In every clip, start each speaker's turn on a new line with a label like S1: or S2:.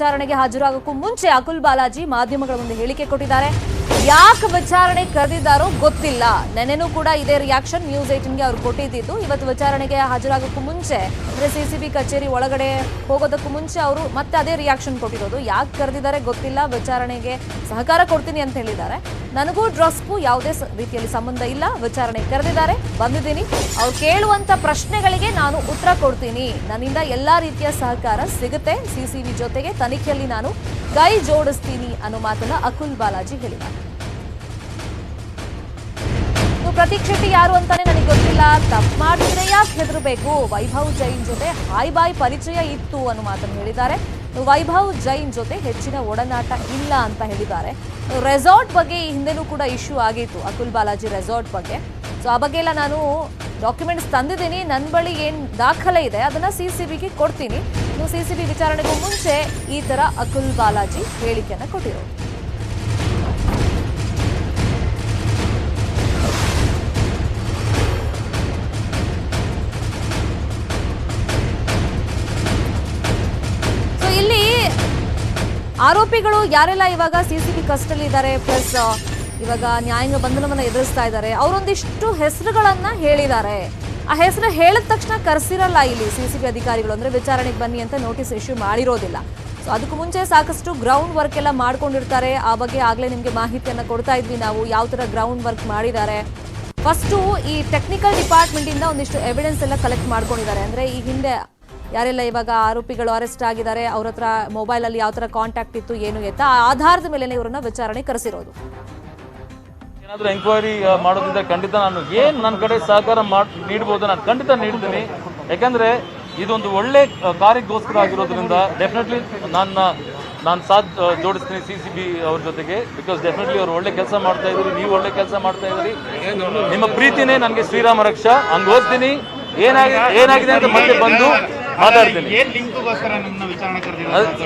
S1: ವಿಚಾರಣೆಗೆ ಹಾಜರಾಗೋಕ್ಕೂ ಮುಂಚೆ ಅಕುಲ್ ಬಾಲಾಜಿ ಮಾಧ್ಯಮಗಳ ಮುಂದೆ ಹೇಳಿಕೆ ಕೊಟ್ಟಿದ್ದಾರೆ. ಯಾಕೆ ವಿಚಾರಣೆ ಕರೆದಿದ್ದಾರೋ ಗೊತ್ತಿಲ್ಲ. ನೆನೆನೂ ಕೂಡ ಇದೇ ರಿಯಾಕ್ಷನ್ ನ್ಯೂಸ್ ಏಟಿನ್ಗೆ ಅವ್ರು ಕೊಟ್ಟಿದ್ದು ಇವತ್ತು ವಿಚಾರಣೆಗೆ ಹಾಜರಾಗೋಕ್ಕೂ ಮುಂಚೆ ಅಂದ್ರೆ ಸಿಸಿಬಿ ಕಚೇರಿ ಒಳಗಡೆ ಹೋಗೋದಕ್ಕೂ ಮುಂಚೆ ಅವರು ಮತ್ತೆ ಅದೇ ರಿಯಾಕ್ಷನ್ ಕೊಟ್ಟಿರೋದು. ಯಾಕೆ ಕರೆದಿದ್ದಾರೆ ಗೊತ್ತಿಲ್ಲ. ವಿಚಾರಣೆಗೆ ಸಹಕಾರ ಕೊಡ್ತೀನಿ ಅಂತ ಹೇಳಿದ್ದಾರೆ. ನನಗೂ ಡ್ರಸ್ಗೂ ಯಾವುದೇ ರೀತಿಯಲ್ಲಿ ಸಂಬಂಧ ಇಲ್ಲ. ವಿಚಾರಣೆ ಕರೆದಿದ್ದಾರೆ. ಬಂದಿದ್ದೀನಿ. ಅವ್ರು ಕೇಳುವಂತ ಪ್ರಶ್ನೆಗಳಿಗೆ ನಾನು ಉತ್ತರ ಕೊಡ್ತೀನಿ. ನನ್ನಿಂದ ಎಲ್ಲಾ ರೀತಿಯ ಸಹಕಾರ ಸಿಗುತ್ತೆ. ಸಿಸಿಬಿ ಜೊತೆಗೆ ತನಿಖೆಯಲ್ಲಿ ನಾನು ಕೈ ಜೋಡಿಸ್ತೀನಿ ಅನ್ನೋ ಮಾತನ್ನ ಅಕುಲ್ ಬಾಲಾಜಿ ಹೇಳಿದ್ದಾರೆ. ಪ್ರತೀಕ್ ಯಾರು ಅಂತಾನೆ ನನಗೆ ಗೊತ್ತಿಲ್ಲ. ತಪ್ಪು ಮಾಡಿದ್ರೆ ಯಾಕೆ ಹೆದರಬೇಕು? ವೈಭವ್ ಜೈನ್ ಜೊತೆ ಹಾಯ್ ಬಾಯ್ ಪರಿಚಯ ಇತ್ತು ಅನ್ನೋ ಮಾತನ್ನು ಹೇಳಿದ್ದಾರೆ. ವೈಭವ್ ಜೈನ್ ಜೊತೆ ಹೆಚ್ಚಿನ ಒಡನಾಟ ಇಲ್ಲ ಅಂತ ಹೇಳಿದ್ದಾರೆ. ರೆಸಾರ್ಟ್ ಬಗ್ಗೆ ಈ ಹಿಂದೆನೂ ಕೂಡ ಇಶ್ಯೂ ಆಗಿತ್ತು. ಅಕುಲ್ ಬಾಲಾಜಿ ರೆಸಾರ್ಟ್ ಬಗ್ಗೆ. ಸೊ ಆ ಬಗ್ಗೆ ಎಲ್ಲ ನಾನು ಡಾಕ್ಯುಮೆಂಟ್ಸ್ ತಂದಿದ್ದೀನಿ. ನನ್ನ ಬಳಿ ಏನು ದಾಖಲೆ ಇದೆ, ಅದನ್ನು ಸಿ ಸಿ ಬಿಗೆ ಕೊಡ್ತೀನಿ. ಇನ್ನು ಸಿ ಸಿ ಬಿ ವಿಚಾರಣೆಗೂ ಮುಂಚೆ ಈ ಥರ ಅಕುಲ್ ಬಾಲಾಜಿ ಹೇಳಿಕೆಯನ್ನು ಕೊಟ್ಟಿರೋದು. ಆರೋಪಿಗಳು ಯಾರೆಲ್ಲ ಇವಾಗ ಸಿಸಿಬಿ ಕಸ್ಟಲ್ಲಿ ಇದ್ದಾರೆ ಪ್ಲಸ್ ಇವಾಗ ನ್ಯಾಯಾಂಗ ಬಂಧನವನ್ನು ಎದುರಿಸ್ತಾ ಇದ್ದಾರೆ, ಅವರೊಂದಿಷ್ಟು ಹೆಸರುಗಳನ್ನ ಹೇಳಿದ್ದಾರೆ. ಆ ಹೆಸರು ಹೇಳಿದ ತಕ್ಷಣ ಕರೆಸಿರಲ್ಲ ಇಲ್ಲಿ ಸಿಸಿಬಿ ಅಧಿಕಾರಿಗಳು. ಅಂದ್ರೆ ವಿಚಾರಣೆಗೆ ಬನ್ನಿ ಅಂತ ನೋಟಿಸ್ ಇಶ್ಯೂ ಮಾಡಿರೋದಿಲ್ಲ. ಸೊ ಅದಕ್ಕೂ ಮುಂಚೆ ಸಾಕಷ್ಟು ಗ್ರೌಂಡ್ ವರ್ಕ್ ಎಲ್ಲ ಮಾಡ್ಕೊಂಡಿರ್ತಾರೆ. ಆ ಬಗ್ಗೆ ಆಗ್ಲೇ ನಿಮಗೆ ಮಾಹಿತಿಯನ್ನ ಕೊಡ್ತಾ ಇದ್ವಿ ನಾವು, ಯಾವ ತರ ಗ್ರೌಂಡ್ ವರ್ಕ್ ಮಾಡಿದ್ದಾರೆ. ಫಸ್ಟು ಈ ಟೆಕ್ನಿಕಲ್ ಡಿಪಾರ್ಟ್ಮೆಂಟ್ ಇಂದ ಒಂದಿಷ್ಟು ಎವಿಡೆನ್ಸ್ ಎಲ್ಲ ಕಲೆಕ್ಟ್ ಮಾಡ್ಕೊಂಡಿದ್ದಾರೆ. ಅಂದ್ರೆ ಈ ಹಿಂದೆ ಯಾರೆಲ್ಲ ಇವಾಗ ಆರೋಪಿಗಳು ಅರೆಸ್ಟ್ ಆಗಿದ್ದಾರೆ, ಅವ್ರ ಹತ್ರ ಮೊಬೈಲ್ ಅಲ್ಲಿ ಯಾವ ತರ ಕಾಂಟ್ಯಾಕ್ಟ್ ಇತ್ತು, ಏನು ಎತ್ತ ಆಧಾರದ ಮೇಲೆ ಇವರನ್ನ ವಿಚಾರಣೆ ಕರೆಸಿರೋದು.
S2: ಏನಾದ್ರೂ ಎಂಕ್ವೈರಿ ಮಾಡೋದ್ರಿಂದ ಖಂಡಿತ ನಾನು ಏನು ನನ್ನ ಕಡೆ ಸಹಕಾರ ಮಾಡ್, ನೀಡ್ಬೋದು, ನಾನು ಖಂಡಿತ ನೀಡ್ತೀನಿ. ಯಾಕಂದ್ರೆ ಇದೊಂದು ಒಳ್ಳೆ ಕಾರ್ಯಕ್ಕೋಸ್ಕರ ಆಗಿರೋದ್ರಿಂದ ಡೆಫಿನೆಟ್ಲಿ ನನ್ನ, ನಾನು ಸಾಥ್ ಜೋಡಿಸ್ತೀನಿ ಸಿ ಸಿ ಬಿ ಅವ್ರ ಜೊತೆಗೆ ಬಿಕಾಸ್ ಡೆಫಿನೆಟ್ಲಿ ಅವ್ರು ಒಳ್ಳೆ ಕೆಲಸ ಮಾಡ್ತಾ ಇದ್ದೀರಿ ನೀವು ಒಳ್ಳೆ ಕೆಲಸ ಮಾಡ್ತಾ ಇದ್ರಿ. ನಿಮ್ಮ ಪ್ರೀತಿನೇ ನನಗೆ ಶ್ರೀರಾಮ ರಕ್ಷಾ, ಹಂಗೆ ಓದ್ತೀನಿ. ಏನಾಗಿದೆ ಏನಾಗಿದೆ ಅಂತ ಮತ್ತೆ ಬಂದು ಮಾತಾಡ್ತೀನಿ.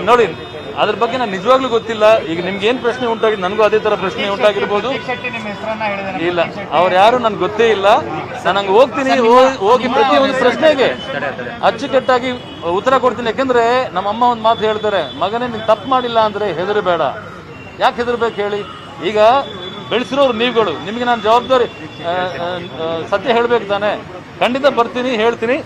S2: ನೋಡಿ ಅದ್ರ ಬಗ್ಗೆ ನಾನು ನಿಜವಾಗ್ಲೂ ಗೊತ್ತಿಲ್ಲ. ಈಗ ನಿಮ್ಗೆ ಏನ್ ಪ್ರಶ್ನೆ ಉಂಟಾಗಿ ನನಗೂ ಅದೇ ತರ ಪ್ರಶ್ನೆ ಉಂಟಾಗಿರ್ಬೋದು. ಇಲ್ಲ ಅವ್ರು ಯಾರು ನನ್ಗೆ ಗೊತ್ತೇ ಇಲ್ಲ. ನಾನು ಹಂಗೆ ಹೋಗ್ತೀನಿ ಹೋಗಿ- ಪ್ರತಿ ಒಂದು ಪ್ರಶ್ನೆಗೆ ಅಚ್ಚುಕಟ್ಟಾಗಿ ಉತ್ತರ ಕೊಡ್ತೀನಿ. ಯಾಕಂದ್ರೆ ನಮ್ಮ ಅಮ್ಮ ಒಂದು ಮಾತು ಹೇಳ್ತಾರೆ ಮಗನೇ ನೀನು ತಪ್ಪು ಮಾಡಿಲ್ಲ ಅಂದ್ರೆ ಹೆದರಬೇಡ. ಯಾಕೆ ಹೆದರ್ಬೇಕು ಹೇಳಿ? ಈಗ ಬೆಳೆಸಿರೋರು ನೀವುಗಳು. ನಿಮಗೆ ನಾನು ಜವಾಬ್ದಾರಿ ಸತ್ಯ ಹೇಳ್ಬೇಕು ತಾನೆ. ಖಂಡಿತ ಬರ್ತೀನಿ ಹೇಳ್ತೀನಿ.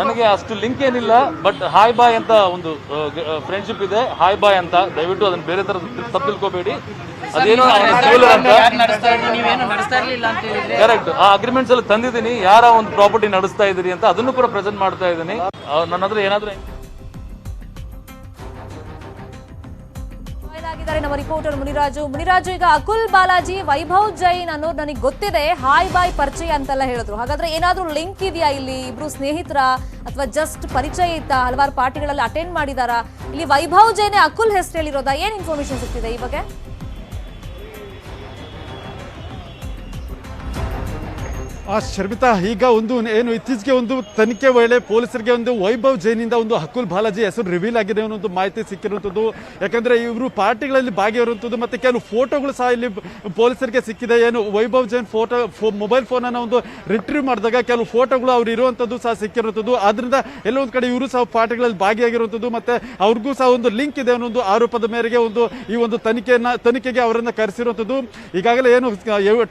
S2: ನನಗೆ ಅಷ್ಟು ಲಿಂಕ್ ಏನಿಲ್ಲ ಬಟ್ ಹಾಯ್ ಬಾಯ್ ಅಂತ ಒಂದು ಫ್ರೆಂಡ್ಶಿಪ್ ಇದೆ. ಹಾಯ್ ಬಾಯ್ ಅಂತ ದಯವಿಟ್ಟು ಅದನ್ನ ಬೇರೆ ತರ ತಪ್ಪಿಲ್ಕೋಬೇಡಿ ತಿಳ್ಕೊಬೇಡಿ ಅದೇನೋ ಕರೆಕ್ಟ್ ಆ ಅಗ್ರಿಮೆಂಟ್ಸ್ ಅಲ್ಲಿ ತಂದಿದ್ದೀನಿ. ಯಾರ ಒಂದು ಪ್ರಾಪರ್ಟಿ ನಡೆಸ್ತಾ ಇದ್ದೀರಿ ಅಂತ ಅದನ್ನು ಕೂಡ ಪ್ರೆಸೆಂಟ್ ಮಾಡ್ತಾ ಇದ್ದೀನಿ. ನನ್ನ ಹತ್ರ ಏನಾದ್ರೂ
S1: ಆಗಿದ್ದಾರೆ ನಮ್ಮ ರಿಪೋರ್ಟರ್ ಮುನಿರಾಜು. ಮುನಿರಾಜು, ಈಗ ಅಕುಲ್ ಬಾಲಾಜಿ, ವೈಭವ್ ಜೈನ್ ಅನ್ನೋದು ನನಗೆ ಗೊತ್ತಿದೆ. ಹಾಯ್ ಬಾಯ್ ಪರಿಚಯ ಅಂತೆಲ್ಲ ಹೇಳಿದ್ರು. ಹಾಗಾದ್ರೆ ಏನಾದ್ರೂ ಲಿಂಕ್ ಇದೆಯಾ ಇಲ್ಲಿ? ಇಬ್ರು ಸ್ನೇಹಿತರ ಅಥವಾ ಜಸ್ಟ್ ಪರಿಚಯ ಇತ್ತಾ ಹಲವಾರು ಪಾರ್ಟಿಗಳಲ್ಲಿ ಅಟೆಂಡ್ ಮಾಡಿದಾರಾ? ಇಲ್ಲಿ ವೈಭವ್ ಜೈನ್ ಅಕುಲ್ ಹೆಸರು ಹೇಳಿರೋದಾ? ಏನ್ ಇನ್ಫಾರ್ಮೇಶನ್ ಸಿಗ್ತಿದೆ ಈ ಬಗ್ಗೆ?
S3: ಆ ಶರ್ಮಿತಾ, ಈಗ ಒಂದು ಏನು ಇತ್ತೀಚೆಗೆ ಒಂದು ತನಿಖೆ ವೇಳೆ ಪೊಲೀಸರಿಗೆ ಒಂದು ವೈಭವ್ ಜೈನಿಂದ ಒಂದು ಹಕುಲ್ ಬಾಲಾಜಿ ಹೆಸರು ರಿವೀಲ್ ಆಗಿದೆ ಅನ್ನೋ ಮಾಹಿತಿ ಸಿಕ್ಕಿರುವಂಥದ್ದು. ಯಾಕಂದರೆ ಇವರು ಪಾರ್ಟಿಗಳಲ್ಲಿ ಭಾಗಿಯಾಗಿರುವಂಥದ್ದು ಮತ್ತು ಕೆಲವು ಫೋಟೋಗಳು ಸಹ ಇಲ್ಲಿ ಪೊಲೀಸರಿಗೆ ಸಿಕ್ಕಿದೆ. ಏನು ವೈಭವ್ ಜೈನ್ ಫೋಟೋ, ಫೋ ಮೊಬೈಲ್ ಫೋನನ್ನು ಒಂದು ರಿಟ್ರೀವ್ ಮಾಡಿದಾಗ ಕೆಲವು ಫೋಟೋಗಳು ಅವ್ರು ಇರುವಂಥದ್ದು ಸಹ ಸಿಕ್ಕಿರುವಂಥದ್ದು. ಆದ್ದರಿಂದ ಎಲ್ಲೊಂದು ಕಡೆ ಇವರು ಸಹ ಪಾರ್ಟಿಗಳಲ್ಲಿ ಭಾಗಿಯಾಗಿರುವಂಥದ್ದು ಮತ್ತು ಅವ್ರಿಗೂ ಸಹ ಒಂದು ಲಿಂಕ್ ಇದೆ ಅನ್ನೋ ಒಂದು ಆರೋಪದ ಮೇರೆಗೆ ಒಂದು ಈ ಒಂದು ತನಿಖೆಯನ್ನು, ತನಿಖೆಗೆ ಅವರನ್ನು ಕರೆಸಿರುವಂಥದ್ದು. ಈಗಾಗಲೇ ಏನು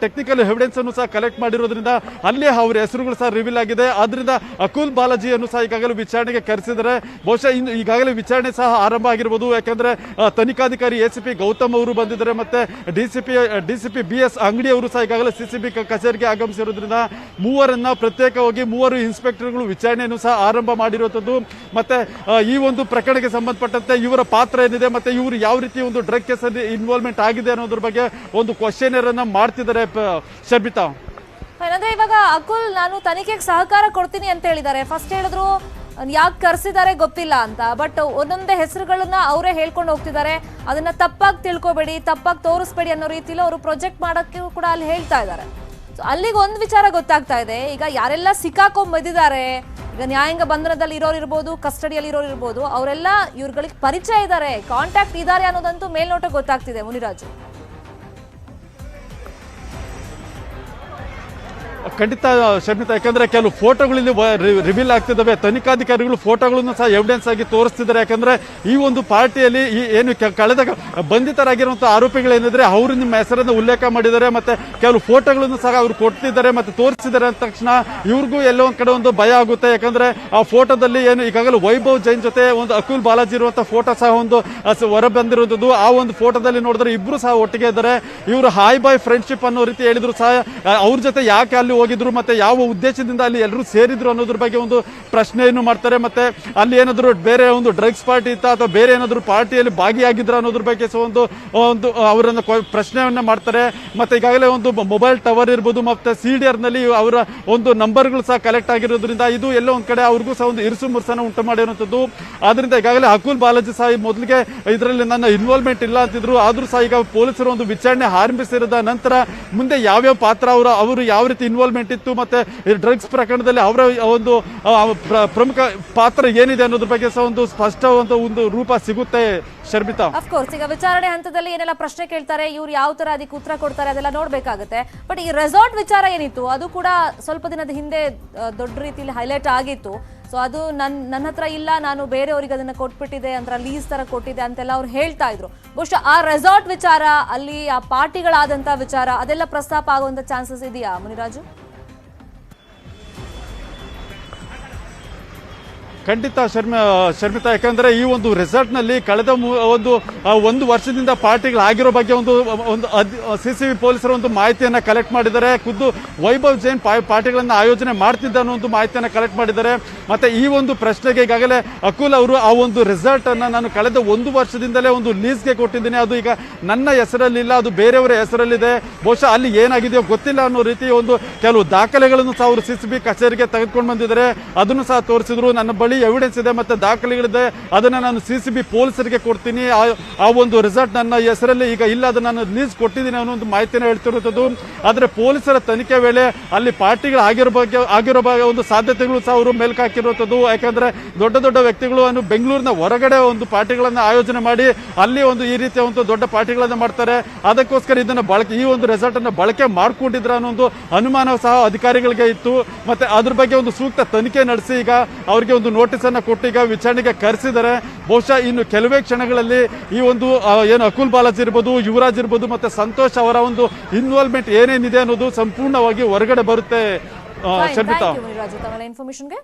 S3: ಟೆಕ್ನಿಕಲ್ ಎವಿಡೆನ್ಸನ್ನು ಸಹ ಕಲೆಕ್ಟ್ ಮಾಡಿರೋದ್ರಿಂದ ಅಲ್ಲೇ ಅವರ ಹೆಸರುಗಳು ಸಹ ರಿವೀಲ್ ಆಗಿದೆ. ಆದ್ರಿಂದ ಅಕುಲ್ ಬಾಲಾಜಿಯನ್ನು ಸಹ ಈಗಾಗಲೇ ವಿಚಾರಣೆಗೆ ಕರೆಸಿದರೆ ಬಹುಶಃ ಇನ್ನು ಈಗಾಗಲೇ ವಿಚಾರಣೆ ಸಹ ಆರಂಭ ಆಗಿರ್ಬೋದು. ಯಾಕಂದ್ರೆ ತನಿಖಾಧಿಕಾರಿ ಎ ಸಿ ಗೌತಮ್ ಅವರು ಬಂದಿದ್ದಾರೆ ಮತ್ತೆ D C P D C P B S Angadi ಅವರು ಸಹ ಈಗಾಗಲೇ ಸಿ ಸಿ ಬಿ ಕಚೇರಿಗೆ ಆಗಮಿಸಿರೋದ್ರಿಂದ ಮೂವರನ್ನ ಪ್ರತ್ಯೇಕವಾಗಿ ಮೂವರು ಇನ್ಸ್ಪೆಕ್ಟರ್ಗಳು ವಿಚಾರಣೆಯನ್ನು ಸಹ ಆರಂಭ ಮಾಡಿರುವಂಥದ್ದು. ಮತ್ತೆ ಈ ಒಂದು ಪ್ರಕರಣಕ್ಕೆ ಸಂಬಂಧಪಟ್ಟಂತೆ ಇವರ ಪಾತ್ರ ಏನಿದೆ, ಮತ್ತೆ ಇವರು ಯಾವ ರೀತಿ ಒಂದು ಡ್ರಗ್ ಕೇಸಲ್ಲಿ ಇನ್ವಾಲ್ವ್ಮೆಂಟ್ ಆಗಿದೆ ಅನ್ನೋದ್ರ ಬಗ್ಗೆ ಒಂದು ಕ್ವಶನ್ ಅನ್ನ ಮಾಡ್ತಿದ್ದಾರೆ ಶಬಿತಾ
S1: ಅಂದ್ರೆ ಇವಾಗ ಅಕುಲ್, ನಾನು ತನಿಖೆಗೆ ಸಹಕಾರ ಕೊಡ್ತೀನಿ ಅಂತ ಹೇಳಿದ್ದಾರೆ. ಫಸ್ಟ್ ಹೇಳಿದ್ರು, ಯಾಕೆ ಕರ್ಸಿದ್ದಾರೆ ಗೊತ್ತಿಲ್ಲ ಅಂತ. ಬಟ್ ಒಂದೊಂದೇ ಹೆಸರುಗಳನ್ನ ಅವರೇ ಹೇಳ್ಕೊಂಡು ಹೋಗ್ತಿದ್ದಾರೆ. ಅದನ್ನ ತಪ್ಪಾಗಿ ತಿಳ್ಕೊಬೇಡಿ, ತಪ್ಪಾಗಿ ತೋರಿಸ್ಬೇಡಿ ಅನ್ನೋ ರೀತಿಲಿ ಅವರು ಪ್ರೊಜೆಕ್ಟ್ ಮಾಡೋಕ್ಕೆ ಕೂಡ ಅಲ್ಲಿ ಹೇಳ್ತಾ ಇದ್ದಾರೆ. ಸೊ ಅಲ್ಲಿಗೆ ಒಂದು ವಿಚಾರ ಗೊತ್ತಾಗ್ತಾ ಇದೆ. ಈಗ ಯಾರೆಲ್ಲ ಸಿಕ್ಕಾಕೊಂಬಂದಿದ್ದಾರೆ ಈಗ ನ್ಯಾಯಾಂಗ ಬಂಧನದಲ್ಲಿ ಇರೋರು ಇರ್ಬೋದು, ಕಸ್ಟಡಿಯಲ್ಲಿ ಇರೋರು ಇರ್ಬೋದು, ಅವರೆಲ್ಲ ಇವ್ರುಗಳಿಗೆ ಪರಿಚಯ ಇದ್ದಾರೆ ಕಾಂಟ್ಯಾಕ್ಟ್ ಇದ್ದಾರೆ ಅನ್ನೋದಂತೂ ಮೇಲ್ನೋಟ ಗೊತ್ತಾಗ್ತಿದೆ ಮುನಿರಾಜು.
S3: ಖಂಡಿತ ಶಮಿತ ಯಾಕಂದ್ರೆ ಕೆಲವು ಫೋಟೋಗಳಲ್ಲಿ ರಿವೀಲ್ ಆಗ್ತಿದ್ದಾವೆ. ತನಿಖಾಧಿಕಾರಿಗಳು ಫೋಟೋಗಳನ್ನು ಸಹ ಎವಿಡೆನ್ಸ್ ಆಗಿ ತೋರಿಸ್ತಿದ್ದಾರೆ. ಯಾಕಂದ್ರೆ ಈ ಒಂದು ಪಾರ್ಟಿಯಲ್ಲಿ ಈ ಏನು ಕಳೆದ ಬಂಧಿತರಾಗಿರುವಂತಹ ಆರೋಪಿಗಳೇನಿದ್ರೆ ಅವರು ನಿಮ್ಮ ಹೆಸರನ್ನು ಉಲ್ಲೇಖ ಮಾಡಿದ್ದಾರೆ ಮತ್ತೆ ಕೆಲವು ಫೋಟೋಗಳನ್ನು ಸಹ ಅವರು ಕೊಡ್ತಿದ್ದಾರೆ ಮತ್ತೆ ತೋರಿಸಿದ್ದಾರೆ ಅಂದ ತಕ್ಷಣ ಇವ್ರಿಗೂ ಎಲ್ಲೋ ಒಂದ್ ಕಡೆ ಒಂದು ಭಯ ಆಗುತ್ತೆ. ಯಾಕಂದ್ರೆ ಆ ಫೋಟೋದಲ್ಲಿ ಏನು ಈಗಾಗಲೇ ವೈಭವ್ ಜೈನ್ ಜೊತೆ ಒಂದು ಅಕುಲ್ ಬಾಲಾಜಿ ಇರುವಂತಹ ಫೋಟೋ ಸಹ ಒಂದು ಹೊರ ಬಂದಿರುವಂತದ್ದು. ಆ ಒಂದು ಫೋಟೋದಲ್ಲಿ ನೋಡಿದ್ರೆ ಇಬ್ರು ಸಹ ಒಟ್ಟಿಗೆ ಇದ್ದಾರೆ. ಇವರು ಹಾಯ್ ಬಾಯ್ ಫ್ರೆಂಡ್ಶಿಪ್ ಅನ್ನೋ ರೀತಿ ಹೇಳಿದ್ರು ಸಹ ಅವ್ರ ಜೊತೆ ಯಾಕೆ ಅಲ್ಲಿ ಹೋಗಿದ್ರು, ಮತ್ತೆ ಯಾವ ಉದ್ದೇಶದಿಂದ ಅಲ್ಲಿ ಎಲ್ಲರೂ ಸೇರಿದ್ರು ಅನ್ನೋದ್ರ ಬಗ್ಗೆ ಒಂದು ಪ್ರಶ್ನೆಯನ್ನು ಮಾಡ್ತಾರೆ, ಮತ್ತೆ ಅಲ್ಲಿ ಏನಾದ್ರು ಬೇರೆ ಒಂದು ಡ್ರಗ್ಸ್ ಪಾರ್ಟಿ ಇತ್ತ ಅಥವಾ ಬೇರೆ ಏನಾದ್ರು ಪಾರ್ಟಿಯಲ್ಲಿ ಭಾಗಿಯಾಗಿದ್ರ ಅನ್ನೋದ್ರ ಬಗ್ಗೆ ಸಹ ಒಂದು ಒಂದು ಅವರನ್ನ ಪ್ರಶ್ನೆಯನ್ನ ಮಾಡ್ತಾರೆ. ಮತ್ತೆ ಈಗಾಗಲೇ ಒಂದು ಮೊಬೈಲ್ ಟವರ್ ಇರ್ಬೋದು, ಮತ್ತೆ ಸಿಡಿಆರ್ನಲ್ಲಿ ಅವರ ಒಂದು ನಂಬರ್ಗಳು ಸಹ ಕಲೆಕ್ಟ್ ಆಗಿರೋದ್ರಿಂದ ಇದು ಎಲ್ಲೋ ಒಂದ್ ಕಡೆ ಅವ್ರಿಗೂ ಸಹ ಒಂದು ಇರುಸು ಮುರುಸನ ಉಂಟು ಮಾಡಿರುವಂಥದ್ದು ಆದ್ರಿಂದ ಈಗಾಗಲೇ ಅಕುಲ್ ಬಾಲಾಜಿ ಸಹ ಮೊದಲಿಗೆ ಇದರಲ್ಲಿ ನನ್ನ ಇನ್ವಾಲ್ವ್ಮೆಂಟ್ ಇಲ್ಲ ಅಂತಿದ್ರು. ಆದ್ರೂ ಸಹ ಈಗ ಪೊಲೀಸರು ಒಂದು ವಿಚಾರಣೆ ಆರಂಭಿಸಿರದ ನಂತರ ಮುಂದೆ ಯಾವ್ಯಾವ ಪಾತ್ರ ಅವರು ಅವರು ಯಾವ ರೀತಿ ಇನ್ವಾಲ್ವ್ಮೆಂಟ್ ಇತ್ತು ಮತ್ತೆ ಡ್ರಗ್ಸ್ ಪ್ರಕರಣದಲ್ಲಿ ಅವರ ಒಂದು ಪ್ರ- ಪ್ರಮುಖ ಪಾತ್ರ ಏನಿದೆ ಅನ್ನೋದ್ರ ಬಗ್ಗೆ ಸಹ ಒಂದು ಸ್ಪಷ್ಟವಾದ ಒಂದು ರೂಪ ಸಿಗುತ್ತೆ, ಶರ್ಮಿತಾ.
S1: ಅಫ್ಕೋರ್ಸ್ ಈಗ ವಿಚಾರಣೆ ಹಂತದಲ್ಲಿ ಏನೆಲ್ಲ ಪ್ರಶ್ನೆ ಕೇಳ್ತಾರೆ, ಇವ್ರು ಯಾವ ತರ ಅದಕ್ಕೆ ಉತ್ತರ ಕೊಡ್ತಾರೆ, ಅದೆಲ್ಲ ನೋಡ್ಬೇಕಾಗುತ್ತೆ. ಬಟ್ ಈ ರೆಸಾರ್ಟ್ ವಿಚಾರ ಏನಿತ್ತು, ಅದು ಕೂಡ ಸ್ವಲ್ಪ ದಿನದ ಹಿಂದೆ ದೊಡ್ಡ ರೀತಿಯಲ್ಲಿ ಹೈಲೈಟ್ ಆಗಿತ್ತು. ಸೊ ಅದು ನನ್ನ ನನ್ನ ಹತ್ರ ಇಲ್ಲ, ನಾನು ಬೇರೆಯವರಿಗೆ ಅದನ್ನ ಕೊಟ್ಬಿಟ್ಟಿದೆ ಅಂತ ಲೀಸ್ ತರ ಕೊಟ್ಟಿದೆ ಅಂತೆಲ್ಲ ಅವ್ರು ಹೇಳ್ತಾ ಇದ್ರು. ಬಹುಶಃ ಆ ರೆಸಾರ್ಟ್ ವಿಚಾರ, ಅಲ್ಲಿ ಆ ಪಾರ್ಟಿಗಳಾದಂತ ವಿಚಾರ, ಅದೆಲ್ಲ ಪ್ರಸ್ತಾಪ ಆಗುವಂತ ಚಾನ್ಸಸ್ ಇದೆಯಾ, ಮುನಿರಾಜು?
S3: ಖಂಡಿತ ಶರ್ಮ ಶರ್ಮಿತಾ, ಯಾಕಂದ್ರೆ ಈ ಒಂದು ರೆಸಾರ್ಟ್ನಲ್ಲಿ ಕಳೆದ ಒಂದು ಒಂದು ವರ್ಷದಿಂದ ಪಾರ್ಟಿಗಳು ಆಗಿರೋ ಬಗ್ಗೆ ಒಂದು ಒಂದು ಸಿ ಸಿ ಬಿ ಪೊಲೀಸರು ಒಂದು ಮಾಹಿತಿಯನ್ನು ಕಲೆಕ್ಟ್ ಮಾಡಿದ್ದಾರೆ. ಖುದ್ದು ವೈಭವ್ ಜೈನ್ ಪಾರ್ಟಿಗಳನ್ನು ಆಯೋಜನೆ ಮಾಡ್ತಿದ್ದ ಅನ್ನೋ ಒಂದು ಮಾಹಿತಿಯನ್ನು ಕಲೆಕ್ಟ್ ಮಾಡಿದ್ದಾರೆ. ಮತ್ತು ಈ ಒಂದು ಪ್ರಶ್ನೆಗೆ ಈಗಾಗಲೇ ಅಕುಲ್ ಅವರು ಆ ಒಂದು ರೆಸಾರ್ಟನ್ನು ನಾನು ಕಳೆದ ಒಂದು ವರ್ಷದಿಂದಲೇ ಒಂದು ಲೀಸ್ಗೆ ಕೊಟ್ಟಿದ್ದೀನಿ. ಅದು ಈಗ ನನ್ನ ಹೆಸರಲ್ಲಿಲ್ಲ, ಅದು ಬೇರೆಯವರ ಹೆಸರಲ್ಲಿದೆ. ಬಹುಶಃ ಅಲ್ಲಿ ಏನಾಗಿದೆಯೋ ಗೊತ್ತಿಲ್ಲ ಅನ್ನೋ ರೀತಿ ಒಂದು ಕೆಲವು ದಾಖಲೆಗಳನ್ನು ಸಹ ಅವರು ಸಿ ಸಿ ಬಿ ಕಚೇರಿಗೆ ತೆಗೆದುಕೊಂಡು ಬಂದಿದ್ದಾರೆ. ಅದನ್ನು ಸಹ ತೋರಿಸಿದ್ರು. ನನ್ನ ಬಳಿ ಎವಿಡೆನ್ಸ್ ಇದೆ ಮತ್ತೆ ದಾಖಲೆಗಳಿದೆ. ಅದನ್ನ ನಾನು ಸಿ ಸಿ ಬಿ ಪೊಲೀಸರಿಗೆ ಕೊಡ್ತೀನಿ. ಆ- ಒಂದು ರಿಸಲ್ಟ್ ನನ್ನ ಹೆಸರಲ್ಲಿ ಈಗ ಇಲ್ಲ, ಅದನ್ನು ನಾನು ಲೀಸ್ ಕೊಟ್ಟಿದ್ದೀನಿ ಅನ್ನೋ ಒಂದು ಮಾಹಿತಿನ ಹೇಳ್ತಿರುವಂಥದ್ದು. ಆದರೆ ಪೊಲೀಸರ ತನಿಖೆ ವೇಳೆ ಅಲ್ಲಿ ಪಾರ್ಟಿಗಳು ಆಗಿರೋ ಬಗ್ಗೆ ಆಗಿರೋ ಬಗ್ಗೆ ಒಂದು ಸಾಧ್ಯತೆಗಳು ಸಹ ಅವರು ಮೇಲ್ಕ್ ಹಾಕಿರುವಂಥದ್ದು. ಯಾಕಂದ್ರೆ ದೊಡ್ಡ ದೊಡ್ಡ ವ್ಯಕ್ತಿಗಳು ಅನ್ನು ಬೆಂಗಳೂರಿನ ಹೊರಗಡೆ ಒಂದು ಪಾರ್ಟಿಗಳನ್ನು ಆಯೋಜನೆ ಮಾಡಿ ಅಲ್ಲಿ ಒಂದು ಈ ರೀತಿಯ ಒಂದು ದೊಡ್ಡ ಪಾರ್ಟಿಗಳನ್ನು ಮಾಡ್ತಾರೆ. ಅದಕ್ಕೋಸ್ಕರ ಇದನ್ನ ಬಳಕೆ, ಈ ಒಂದು ರೆಸಾರ್ಟನ್ನು ಬಳಕೆ ಮಾಡ್ಕೊಂಡಿದ್ರ ಅನ್ನೋ ಒಂದು ಅನುಮಾನ ಸಹ ಅಧಿಕಾರಿಗಳಿಗೆ ಇತ್ತು. ಮತ್ತೆ ಅದ್ರ ಬಗ್ಗೆ ಒಂದು ಸೂಕ್ತ ತನಿಖೆ ನಡೆಸಿ ಈಗ ಅವರಿಗೆ ಒಂದು ಅನ್ನ ಕೊಟ್ಟು ಈಗ ವಿಚಾರಣೆಗೆ ಕರೆಸಿದ್ದಾರೆ ಬಹುಶಃ ಇನ್ನು ಕೆಲವೇ ಕ್ಷಣಗಳಲ್ಲಿ ಈ ಒಂದು ಏನು ಅಕುಲ್ ಬಾಲಾಜಿ ಇರ್ಬೋದು ಯುವರಾಜ್ ಇರ್ಬೋದು ಮತ್ತೆ ಸಂತೋಷ್ ಅವರ ಒಂದು ಇನ್ವಾಲ್ವ್ಮೆಂಟ್ ಏನೇನಿದೆ ಅನ್ನೋದು ಸಂಪೂರ್ಣವಾಗಿ ಹೊರಗಡೆ ಬರುತ್ತೆ. ಶರ್ಮಿತಾ.
S1: ಇನ್ಫಾರ್ಮೇಶನ್ಗೆ